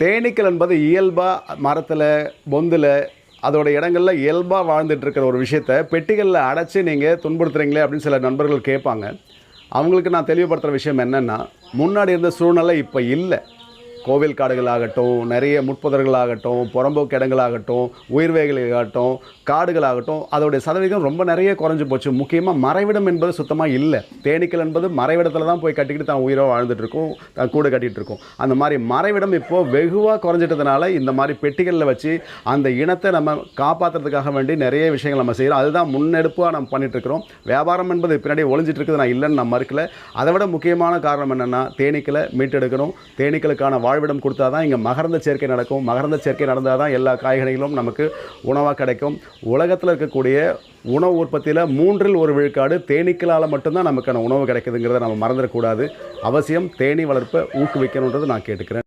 தேனீக்கள் என்பது இயல்பாக மரத்தில் பொந்தில் அதோட இடங்களில் இயல்பாக வாழ்ந்துட்டுருக்கிற ஒரு விஷயத்த பெட்டிகளில் அடைச்சி நீங்கள் துன்புறுத்துறீங்களே அப்படின்னு சில நண்பர்கள் கேட்பாங்க. அவங்களுக்கு நான் தெளிவுபடுத்துகிற விஷயம் என்னென்னா முன்னாடி இருந்த சூழ்நிலை இப்போ இல்லை. கோவில் காடுகளாகட்டும் நிறைய முட்புதர்களாகட்டும் புறம்போக்கு இடங்களாகட்டும் உயிர்வேகளாகட்டும் காடுகளாகட்டும் அதோடைய சதவீதம் ரொம்ப நிறைய குறைஞ்சி போச்சு. முக்கியமாக மறைவிடம் என்பது சுத்தமாக இல்லை. தேனீக்கள் என்பது மறைவிடத்தில் தான் போய் கட்டிக்கிட்டு தான் உயிரோ வாழ்ந்துட்டுருக்கும் தான் கூடு கட்டிகிட்டு இருக்கும். அந்த மாதிரி மறைவிடம் இப்போது வெகுவாக குறைஞ்சிட்டதுனால இந்த மாதிரி பெட்டிகளில் வச்சு அந்த இனத்தை நம்ம காப்பாற்றுறதுக்காக வேண்டி நிறைய விஷயங்கள் நம்ம செய்கிறோம் அதுதான் முன்னெடுப்பாக நம்ம பண்ணிட்டுருக்குறோம் வியாபாரம் என்பது பின்னாடி ஒழிஞ்சிட்டு இருக்குது நான் இல்லைன்னு நான் மறுக்கல. அதை விட முக்கியமான காரணம் என்னென்னா தேனீக்களை மீட்டெடுக்கணும். தேனீக்களுக்கான வாழ்விடம் கொடுத்தா தான் இங்கே மகரந்த சேர்க்கை நடக்கும். மகரந்த சேர்க்கை நடந்தால் தான் எல்லா காய்கறிகளும் நமக்கு உணவாக கிடைக்கும். உலகத்தில் இருக்கக்கூடிய உணவு உற்பத்தியில் மூன்றில் ஒரு விழுக்காடு தேனீக்களால் மட்டும்தான் நமக்கான உணவு கிடைக்குதுங்கிறத நம்ம மறந்துடக்கூடாது. அவசியம் தேனீ வளர்ப்பை ஊக்குவிக்கணுன்றது நான் கேட்டுக்கிறேன்.